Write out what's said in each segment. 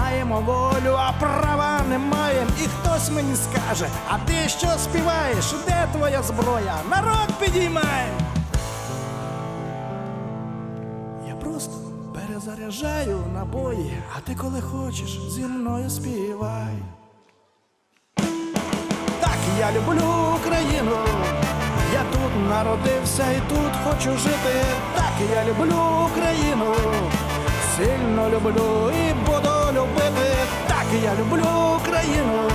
Маємо волю, а права не маємо. І хтось мені скаже, а ти що співаєш? Де твоя зброя? Народ підіймай! Я просто перезаряджаю набої, а ти коли хочеш зі мною співай. Так, я люблю Україну. Я тут народився і тут хочу жити. Так, я люблю Україну. Сильно люблю і буду я люблю Україну.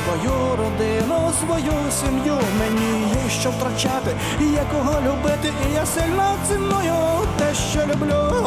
Свою родину, свою сім'ю. Мені є що втрачати, і якого любити. І я сильно ціную те, що люблю.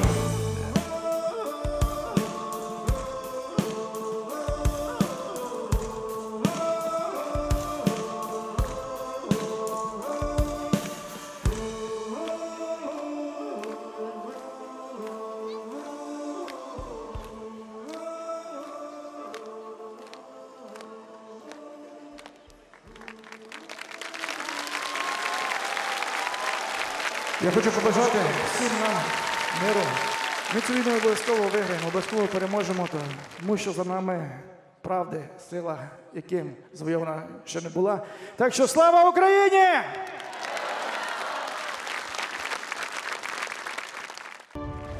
Я хочу побажати всім нам миру. Ми цю війну обов'язково виграємо, обов'язково переможемо, тому що за нами правди, сила, яким завойована ще не була. Так що слава Україні!